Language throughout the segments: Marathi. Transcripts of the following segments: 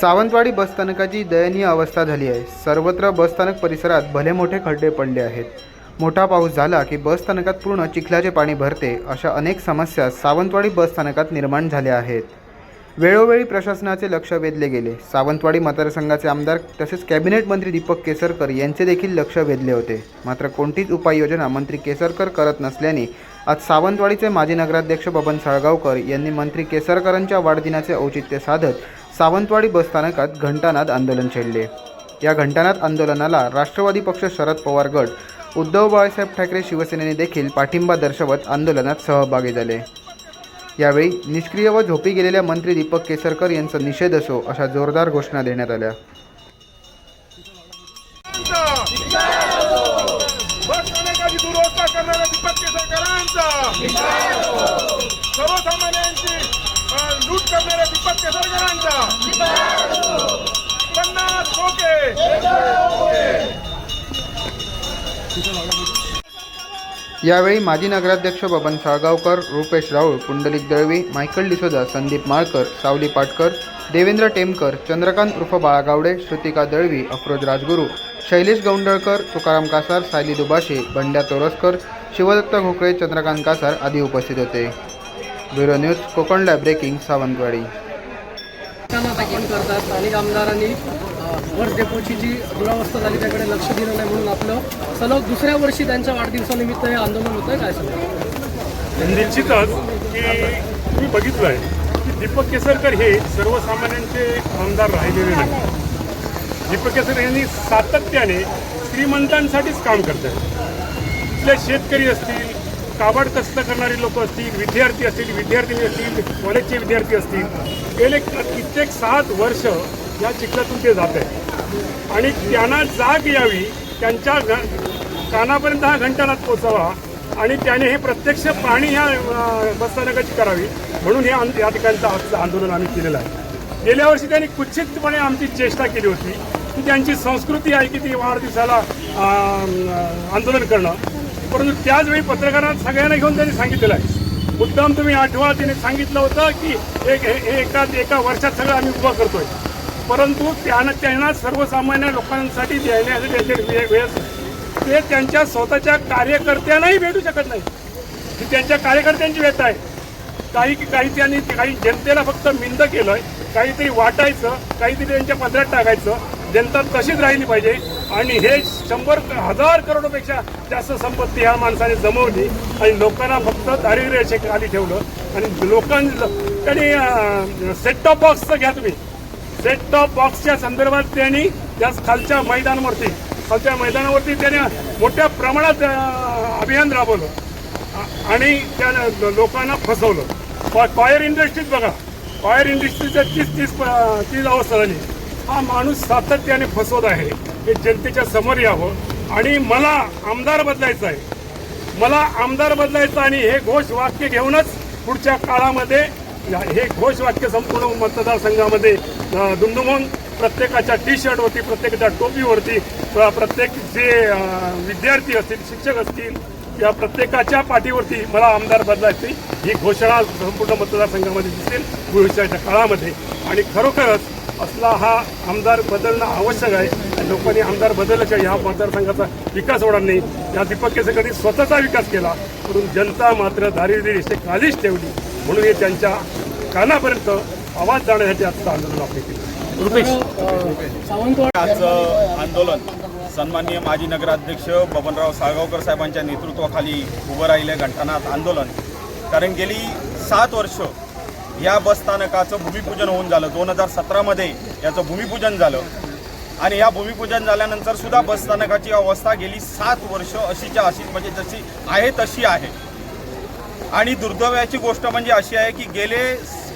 सावंतवाडी बसस्थानकाची दयनीय अवस्था झाली आहे. सर्वत्र बसस्थानक परिसरात भले मोठे खड्डे पडले आहेत. मोठा पाऊस झाला की बसस्थानकात पूर्ण चिखलाचे पाणी भरते अशा अनेक समस्या सावंतवाडी बसस्थानकात निर्माण झाल्या आहेत. वेळोवेळी प्रशासनाचे लक्ष वेधले गेले. सावंतवाडी मतदारसंघाचे आमदार तसेच कॅबिनेट मंत्री दीपक केसरकर यांचे देखील लक्ष वेधले होते. मात्र कोणतीच उपाययोजना मंत्री केसरकर करत नसल्याने आज सावंतवाडीचे माजी नगराध्यक्ष बबन साळगावकर यांनी मंत्री केसरकरांच्या वाढदिनाचे औचित्य साधत सावंतवाडी बसस्थानकात घंटानाद आंदोलन छेडले. या घंटानाद आंदोलनाला राष्ट्रवादी पक्ष शरद पवार गट उद्धव बाळासाहेब ठाकरे शिवसेनेने देखील पाठिंबा दर्शवत आंदोलनात सहभागी झाले. यावेळी निष्क्रिय व झोपी गेलेल्या मंत्री दीपक केसरकर यांचा निषेध असो अशा जोरदार घोषणा देण्यात आल्या. दुरवस्था करणाऱ्या दीपक केसरकरांचा सर्वसामान्यांची लूट करणाऱ्या पन्नास टोके यावेळी माजी नगराध्यक्ष बबन साळगावकर रुपेश राऊळ पुंडलिक दळवी मायकल डिसोजा संदीप माळकर सावली पाटकर देवेंद्र टेमकर चंद्रकांत उर्फ बाळागावडे श्रुतिका दळवी अफरोज राजगुरू शैलेश गौंडळकर तुकाराम कासार सायली दुबाशे बंड्या तोरसकर शिवदत्त घोकळे चंद्रकांत कासार आदी उपस्थित होते. Bureau news Konkan lab breaking Sawantwadi. आपण करतात स्थानिक आमदारांनी अ, वर डेपोची जी दुरावस्था झाली त्याकडे लक्ष दिलं नाही म्हणून आपलं सलग दुसऱ्या वर्षी त्यांच्या वाढदिवसानिमित्त हे आंदोलन होतं आहे काय सांगा निश्चितच की तुम्ही बघितलं आहे की दीपक केसरकर हे सर्वसामान्यांचे आमदार राहिलेले नाही दीपक केसरकर यांनी सातत्याने श्रीमंतांसाठीच काम करतात इथले शेतकरी असतील काबड कष्ट करणारी लोक असतील विद्यार्थी असतील विद्यार्थिनी असतील कॉलेजचे विद्यार्थी असतील गेले कित्येक सात वर्ष या चिखलातून ते जात आहेत. आणि त्यांना जाग यावी त्यांच्या घ कानापर्यंत हा घंटानाथ पोचावा आणि त्याने हे प्रत्यक्ष पाहणी ह्या बसस्थानकाची करावी म्हणून हे या ठिकाणचं आजचं आंदोलन आम्ही केलेलं आहे. गेल्या वर्षी त्यांनी कुच्छितपणे आमची चेष्टा केली होती की त्यांची संस्कृती आहे की ती वाढदिवसाला आंदोलन करणं. परंतु त्याचवेळी पत्रकारांना सगळ्यांना घेऊन त्यांनी सांगितलेलं आहे. मुद्दाम तुम्ही आठवा तिने सांगितलं होतं की एक हे- एका एका वर्षात सगळं आम्ही उभं करतोय. परंतु त्यांना त्यांना सर्वसामान्य लोकांसाठी द्यायला त्यांचे वेळ ते त्यांच्या स्वतःच्या कार्यकर्त्यांनाही भेटू शकत नाही. ही त्यांच्या कार्यकर्त्यांची व्यथा आहे. काही काही त्यांनी काही जनतेला फक्त मिंद केलं काहीतरी वाटायचं. काहीतरी त्यांच्या पदरात टाकायचं. जनता तशीच राहिली पाहिजे. आणि हे शंभर हजार करोडपेक्षा जास्त संपत्ती ह्या माणसाने जमवली आणि लोकांना फक्त दारिद्र्य खाली ठेवलं. आणि लोकां त्यांनी सेट टॉप बॉक्सचं घ्या तुम्ही. सेट टॉप बॉक्सच्या संदर्भात त्यांनी त्या खालच्या मैदानावरती खालच्या मैदानावरती त्याने मोठ्या प्रमाणात अभियान राबवलं. आणि त्या लोकांना फसवलं. कॉयर इंडस्ट्रीत बघा. कॉयर इंडस्ट्रीचं तीस तीस प- तीच अवस्था झाली. हा माणूस सातत्याने फसवत आहे. हे जनतेच्या समोर यावं. आणि मला आमदार बदलायचं आहे. मला आमदार बदलायचं आणि हे घोष वाक्य घेऊनच पुढच्या काळामध्ये या- हे घोष वाक्य संपूर्ण मतदारसंघामध्ये दुमदुमून प्रत्येकाच्या टी शर्टवरती प्रत्येकाच्या टोपीवरती प्रत्येक जे विद्यार्थी असतील शिक्षक असतील या प्रत्येकाच्या पाठीवरती मला आमदार बदलायची ही घोषणा संपूर्ण मतदारसंघामध्ये दिसेल. भविष्याच्या काळामध्ये. आणि खरोखरच असला हा आमदार बदलणं आवश्यक आहे. आणि लोकांनी आमदार बदलल्याशिवाय ह्या मतदारसंघाचा विकास होणार नाही. या दीपक केसरकरांनी स्वतःचा विकास केला. म्हणून जनता मात्र दारिद्र्य रेषे खालीच ठेवली. म्हणून हे त्यांच्या कानापर्यंत आवाज जाण्यासाठी आजचं आंदोलन आपले केलं. सावंतवाडी आजचं आंदोलन सन्माननीय माजी नगराध्यक्ष बबनराव साळगावकर साहेबांच्या नेतृत्वाखाली उभं राहिले घंटानाथ आंदोलन. कारण गेली सात वर्ष या बसस्थानकाचं भूमिपूजन होऊन झालं. दोन हजार सतरामध्ये याचं भूमिपूजन झालं. आणि या भूमिपूजन झाल्यानंतर सुद्धा बसस्थानकाची अवस्था गेली सात वर्ष अशीच्या अशीच म्हणजे जशी आहे तशी आहे. आणि दुर्दैवाची गोष्ट म्हणजे अशी आहे की गेले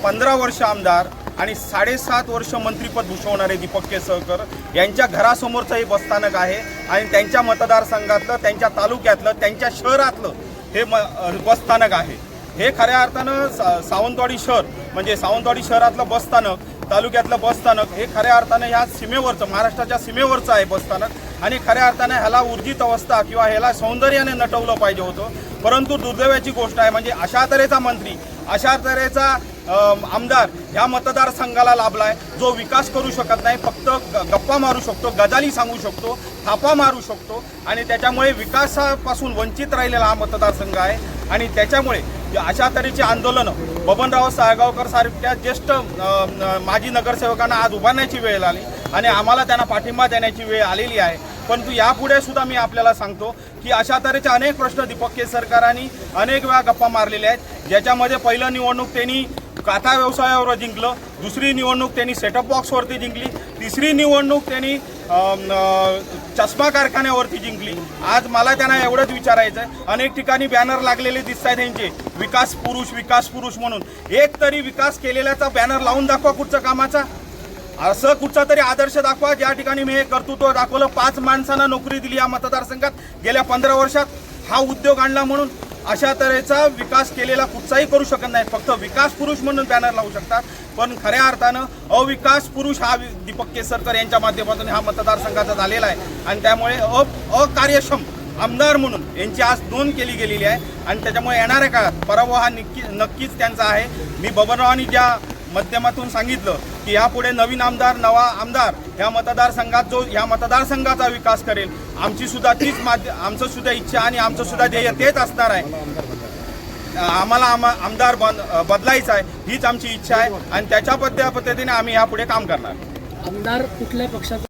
पंधरा वर्ष आमदार आणि साडेसात वर्ष मंत्रीपद भूषवणारे दीपक केसरकर यांच्या घरासमोरचं हे बसस्थानक आहे आणि त्यांच्या मतदारसंघातलं त्यांच्या तालुक्यातलं त्यांच्या शहरातलं हे म बसस्थानक आहे. हे खऱ्या अर्थानं सा सावंतवाडी शहर म्हणजे सावंतवाडी शहरातलं बसस्थानक तालुक्यातलं बसस्थानक हे खऱ्या अर्थानं ह्या सीमेवरचं महाराष्ट्राच्या सीमेवरचं आहे बसस्थानक आणि खऱ्या अर्थानं ह्याला ऊर्जित अवस्था किंवा ह्याला सौंदर्याने नटवलं पाहिजे होतं. परंतु दुर्दैवाची गोष्ट आहे म्हणजे अशा तऱ्हेचा मंत्री अशा तऱ्हेचा आमदार ह्या मतदारसंघाला लाभला आहे जो विकास करू शकत नाही फक्त गप्पा मारू शकतो गजाली सांगू शकतो थापा मारू शकतो आणि त्याच्यामुळे विकासापासून वंचित राहिलेला हा मतदारसंघ आहे. आणि त्याच्यामुळे अशा तऱ्हेची आंदोलनं बबनराव साळगावकर सारख्या ज्येष्ठ माजी नगरसेवकांना आज उभारण्याची वेळ आली आणि आम्हाला त्यांना पाठिंबा देण्याची वेळ आलेली आहे. परंतु यापुढे सुद्धा मी आपल्याला सांगतो की अशा तऱ्हेचे अनेक प्रश्न दीपक केसरकरांनी अनेक वेळा गप्पा मारलेल्या आहेत. ज्याच्यामध्ये पहिलं निवडणूक त्यांनी काथा व्यवसायावर जिंकलं दुसरी निवडणूक त्यांनी सेटअप बॉक्सवरती जिंकली तिसरी निवडणूक त्यांनी चष्मा कारखान्यावरती जिंकली. आज मला त्यांना एवढंच विचारायचं आहे अनेक ठिकाणी बॅनर लागलेले दिसत आहेत त्यांचे विकास पुरुष विकास पुरुष म्हणून. एक तरी विकास केलेल्याचा बॅनर लावून दाखवा कुठच्या कामाचा. असं कुठचा तरी आदर्श दाखवा ज्या ठिकाणी मी हे कर्तृत्व दाखवलं पाच माणसांना नोकरी दिली या मतदारसंघात गेल्या पंधरा वर्षात. हा उद्योग आणला म्हणून. अशा तऱ्हेचा विकास केलेला कुठचाही करू शकत नाही. फक्त विकास पुरुष म्हणून बॅनर लावू शकतात. पण खऱ्या अर्थानं अविकास पुरुष हा वि- दीपक केसरकर यांच्या माध्यमातून हा मतदारसंघाचा झालेला आहे. आणि त्यामुळे अ अकार्यक्षम आमदार म्हणून यांची आज नोंद केली गेलेली आहे. आणि त्याच्यामुळे येणाऱ्या काळात पराभव हा नक्की नक्कीच त्यांचा आहे. मी बबनरावांनी ज्या माध्यमातून सांगितलं की यापुढे नवीन आमदार नवा आमदार ह्या मतदारसंघात जो ह्या मतदारसंघाचा विकास करेल. आमची सुद्धा तीच माध्य आमचं सुद्धा इच्छा आणि आमचं सुद्धा ध्येय तेच असणार आहे. आम्हाला आमा आमदार बन बदलायचा आहे हीच आमची इच्छा आहे आणि त्याच्या पद्धतीने आम्ही यापुढे काम करणार. आमदार कुठल्या पक्षाचा?